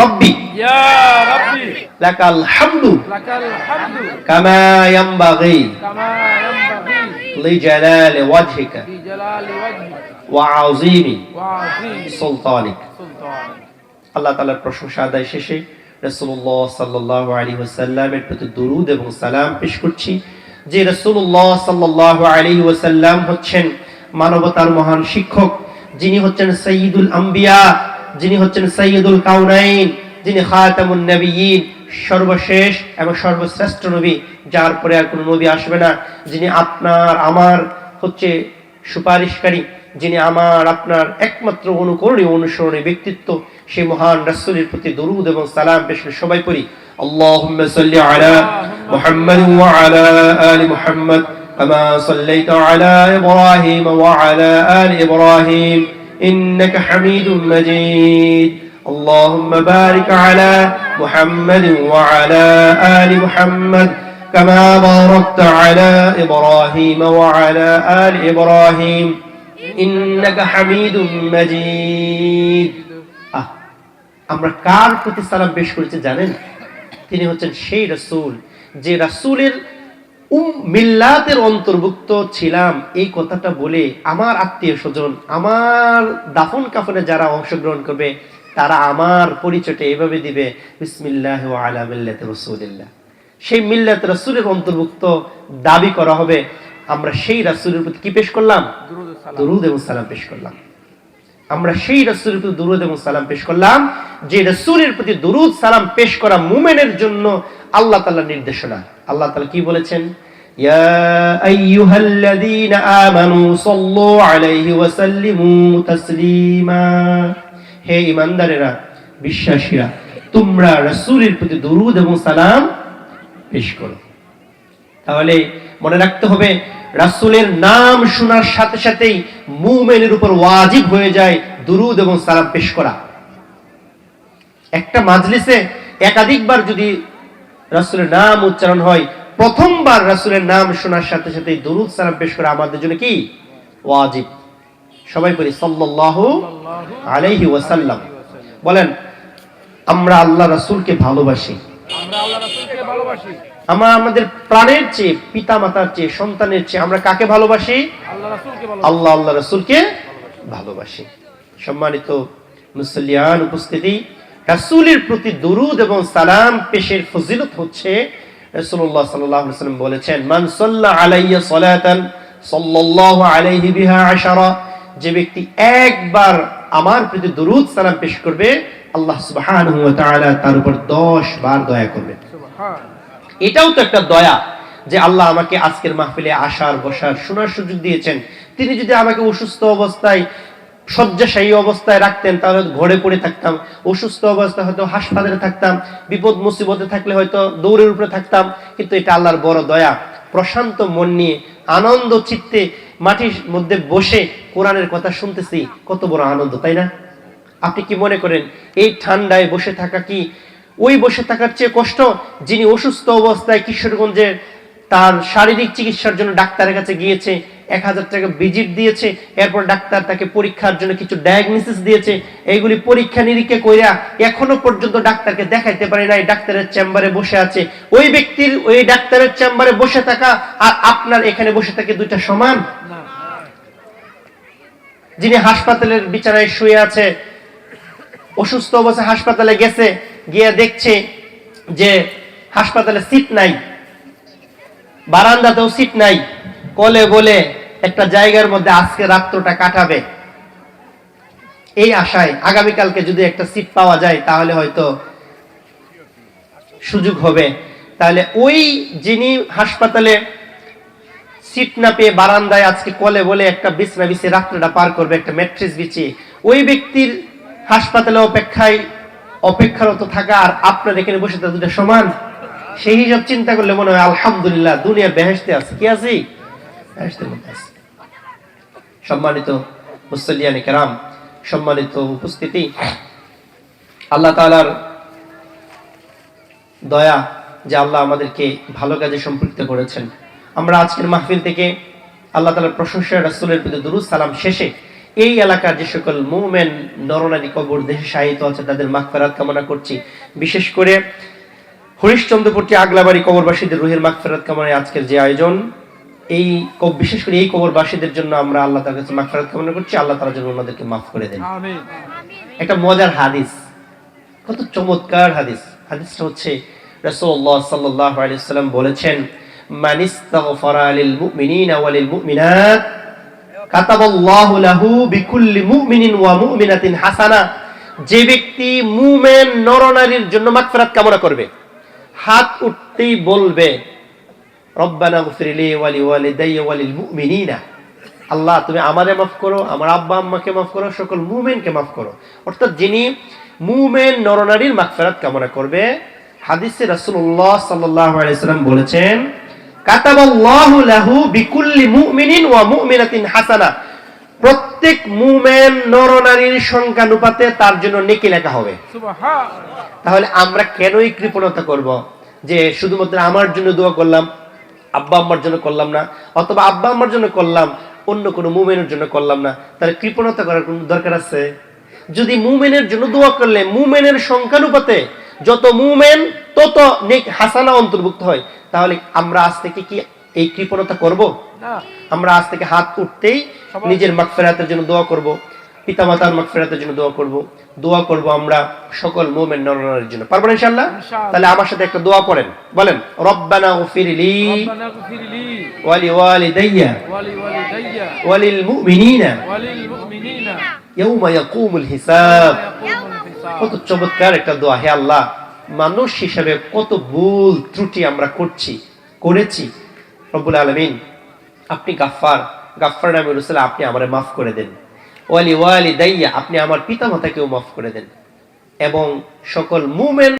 রব্বি। লাকাল হামদু। কামা ইয়ামবাগি। লিজালাল ওয়াজহিকা। ওয়া আযীমি। সুলতানিক। আল্লাহ তাআলার প্রশংসা আদায় শেষে রাসূলুল্লাহ সাল্লাল্লাহু আলাইহি ওয়াসাল্লামের প্রতি দরুদ এবং সালাম পেশ করছি যে রাসূলুল্লাহ সাল্লাল্লাহু আলাইহি ওয়াসাল্লাম হচ্ছেন মানবতার মহান শিক্ষক যিনি হচ্ছেন সঈদুল আম্বিয়া। যিনি হচ্ছেন সাইয়্যিদুল কাউনাইন যিনি খাতামুন নবিয়্যিন সর্বশেষ এবং সর্বশ্রেষ্ঠ নবী, যার পরে আর কোনো নবী আসবে না। যিনি আপনার, আমার হচ্ছে সুপারিশকারী, যিনি আমার, আপনার একমাত্র অনুকরণীয়, অনুসরণীয় ব্যক্তিত্ব, সেই মহান রাসূলের প্রতি দরুদ এবং সালাম করে সবাই পড়ি। আলা মুহাম্মাদ ওয়া আলা আলি মুহাম্মাদ, কামা সাল্লাইতা আলা ইব্রাহিম ওয়া আলা আলি ইব্রাহিম। إنك حميد مجيد اللهم بارك على محمد وعلى آل محمد كما باركت على إبراهيم وعلى آل إبراهيم إنك حميد مجيد আহ, আমরা কার প্রতি সালাম পেশ করেছি জানেন তিনি হচ্ছেন সেই রাসূল যে রাসূলের মিল্লাতের অন্তর্ভুক্ত ছিলাম এই কথাটা বলে আমার আত্মীয় স্বজন আমার দাফন কাফনে যারা অংশগ্রহণ করবে তারা আমার পরিচয়টা এভাবে দিবে বিসমিল্লাহ আলা মিল্লাতে রসুলিল্লাহ। সেই মিল্লাত রসুলের অন্তর্ভুক্ত দাবি করা হবে আমরা সেই রাসুলের প্রতি কি পেশ করলাম? দরুদ এবং সালাম পেশ করলাম। আমরা সেই রাসুলের প্রতি দরুদ এবং সালাম পেশ করলাম যে রাসুলের প্রতি দরুদ সালাম পেশ করা মুমেনের জন্য আল্লাহ তাল্লাহ নির্দেশনা। আল্লাহ তাআলা কি বলেছেন? হে ঈমানদারেরা, বিশ্বাসীরা, তোমরা প্রতি দরুদ এবং সালাম পেশ করো। তাহলে মনে রাখতে হবে, রাসূলের নাম শোনার সাথে সাথেই মুমিনের উপর ওয়াজিব হয়ে যায় দুরুদ এবং সালাম পেশ করা। একটা মাজলিসে একাধিকবার যদি রাসূলের নাম উচ্চারণ হয়। প্রথমবার রাসূলের নাম শোনার সাথে সাথে দুরুদ সালাম পেশ করা আমাদের জন্য কি? ওয়াজিব। সবাই বলি সাল্লাল্লাহু আলাইহি ওয়াসাল্লাম। বলেন আমরা আল্লাহ রাসূলকে ভালোবাসি। আমরা আল্লাহ রাসূলকে ভালোবাসি। আমরা আমাদের প্রাণের চেয়ে পিতা মাতার চেয়ে সন্তানের চেয়ে আমরা কাকে ভালোবাসি? আল্লাহ রাসূলকে ভালোবাসি। আল্লাহ আল্লাহ রসুলকে ভালোবাসি। সম্মানিত মুসলিয়ান উপস্থিতি রাসূলের প্রতি দরুদ এবং সালাম পেশের ফজিলত হচ্ছে রাসূলুল্লাহ সাল্লাল্লাহু আলাইহি ওয়াসাল্লাম বলেছেন মান সাল্লা আলাইয়া সালাতান আলাইহি বিহা আশারা যে ব্যক্তি একবার আমার প্রতি দরুদ সালাম পেশ করবে আল্লাহ সুবহানাহু ওয়া তাআলা তার উপর 10 বার দয়া করবে। এটাও তো একটা দয়া যে আল্লাহ আমাকে আজকের মাহফিলে আসার বসার শোনার সুযোগ দিয়েছেন। তিনি যদি আমাকে অসুস্থ অবস্থায় শয্যাশায়ী অবস্থায় রাখতেন, তাহলে ঘরে পড়ে থাকতাম, অসুস্থ অবস্থায় হয়তো হাসপাতালে থাকতাম, বিপদ মুসিবতে থাকলে হয়তো দৌড়ের উপরে থাকতাম, কিন্তু এটা আল্লাহর বড় দয়া। প্রশান্ত মন নিয়ে, আনন্দ চিত্তে মাটির মধ্যে বসে কোরআনের কথা শুনতেছি, কত বড় আনন্দ, তাই না? আপনি কি মনে করেন, এই ঠান্ডায় বসে থাকা কি ওই বসে থাকার চেয়ে কষ্ট? যিনি অসুস্থ অবস্থায় কিশোরগঞ্জের তার শারীরিক চিকিৎসার জন্য ডাক্তারের কাছে গিয়েছে এক হাজার টাকা ভিজিট দিয়েছে এরপর ডাক্তার তাকে পরীক্ষার জন্য কিছু ডায়াগনোসিস দিয়েছে। এইগুলি পরীক্ষা নিরীক্ষা কইরা এখনও পর্যন্ত ডাক্তারকে দেখাইতে পারে নাই ডাক্তারের চেম্বারে বসে আছে। ওই ব্যক্তির ওই ডাক্তারের চেম্বারে বসে থাকা আর আপনার এখানে বসে থাকে দুইটা সমান? যিনি হাসপাতালের বিছানায় শুয়ে আছে অসুস্থ অবস্থায় হাসপাতালে গেছে গিয়ে দেখছে যে হাসপাতালে সিট নাই বারান্দাতেও সিট নাই কলে বলে একটা জায়গার মধ্যে আজকে রাত্রটা কাটাবে। এই আশায় আগামীকালকে যদি একটা সিট পাওয়া যায়, তাহলে হয়তো সুযোগ হবে। তাহলে ওই যিনি হাসপাতালে সিট না পেয়ে বারান্দায় আজকে কলে বলে একটা বিছনা বিছিয়ে রাত্রটা পার করবে, একটা ম্যাট্রিস বিছিয়ে, ওই ব্যক্তির হাসপাতালে অপেক্ষায় অপেক্ষারত থাকা আর আপনার এখানে বসে দুটো সমান, সেই হিসাব চিন্তা করলে মনে হয় আলহামদুলিল্লাহ, দুনিয়ার বেহেস্তে আছে। কি আছি? সম্মানিত মুসল্লিয়ানি কেরাম, সম্মানিত উপস্থিতি, আল্লাহ তাআলার দয়া যে আল্লাহ আমাদেরকে ভালো কাজে সম্পৃক্ত করেছেন। আমরা আজকের মাহফিল থেকে আল্লাহ তালার প্রশংসা রাসূলের প্রতি দুরুদ সালাম শেষে এই এলাকার যে সকল মুমেন নরনারী কবর দেশে সাহিত্য আছে তাদের মাগফেরাত কামনা করছি। বিশেষ করে হরিশ্চন্দ্রপুরটি আগলাবাড়ি কবরবাসীদের রুহের মাগফেরাত কামনায় আজকের যে আয়োজন এই বিশেষ করে এই কবরবাসীদের জন্য আমরা আল্লাহ তার কাছে মাগফেরাত কামনা করছি। আল্লাহ তাআলা যেন ওনাদেরকে মাফ করে দেন। একটা মজার হাদিস। কত চমৎকার হাদিস। হাদিসটা হচ্ছে রাসূলুল্লাহ সাল্লাল্লাহু আলাইহি বলেছেন লিল মুমিনিনা ওয়া মুমিনাত কাতাবাল্লাহু লাহু বিকুল্লি মুমিনিন ওয়া মুমিনাতিন হাসানা। যে ব্যক্তি মুমিন নরনারীর জন্য মাগফিরাত কামনা করবে হাত উঠতেই বলবে রব্বানা গফিরলি ওয়ালি ওয়ালিদাইয়া ওয়ালিল মুমিনিনা। আল্লাহ তুমি আমারে মাফ করো আমার আব্বা আম্মাকে মাফ করো সকল মুমেনকে মাফ করো। অর্থাৎ যিনি মুমেন নরনারীর মাগফিরাত কামনা করবে হাদিসে রাসূলুল্লাহ সাল্লাল্লাহু আলাইহি সাল্লাম বলেছেন কাতাবাল্লাহু লাহু বিকুল্লি মুমিনিন ওয়া মুমিনাতিন হাসানা। প্রত্যেক মুমেন নরনারীর সংখ্যানুপাতে তার জন্য নেকি লেখা হবে। তাহলে আমরা কেনই কৃপণতা করব? যে শুধুমাত্র আমার জন্য দোয়া করলাম আব্বা আম্মার জন্য করলাম না অথবা আব্বা আম্মার জন্য করলাম অন্য কোনো মুমেনের জন্য করলাম না। তাহলে কৃপণতা করার কোনো দরকার আছে? যদি মুমেনের জন্য দোয়া করলে মুমেনের সংখ্যানুপাতে যত মুমেন তত নেক হাসানা অন্তর্ভুক্ত হয় তাহলে আমরা আজ থেকে কি এই কৃপণতা করব? আমরা আজ থেকে হাত উঠতেই নিজের মাগফিরাতের জন্য দোয়া করব। পিতামাতার মাগফিরাতের জন্য দোয়া করব। দোয়া করব আমরা সকল মুমিন নরনারীর জন্য। পারবেন ইনশাআল্লাহ? ইনশাআল্লাহ। তাহলে আমার সাথে একটা দোয়া পড়েন। বলেন রব্বানা গফিরলি গফিরলি ওয়ালি ওয়ালিদাইয়া ওয়ালি ওয়ালিদাইয়া ওয়ালিল মুমিনিনা ওয়ালিল মুমিনিনা ইয়াউমা ইয়াকুমুল হিসাব। কত চমৎকার একটা দোয়া। হে আল্লাহ মানুষ হিসাবে কত ভুল ত্রুটি আমরা করছি করেছি। রব্বুল আলমিন আপনি গাফফার। গাফফার নামে রসুল আপনি আমারে মাফ করে দেন। ওয়ালি ওয়ালি দাইয়া আপনি আমার পিতামাতাকেও মাফ করে দেন। এবং সকল মুমেন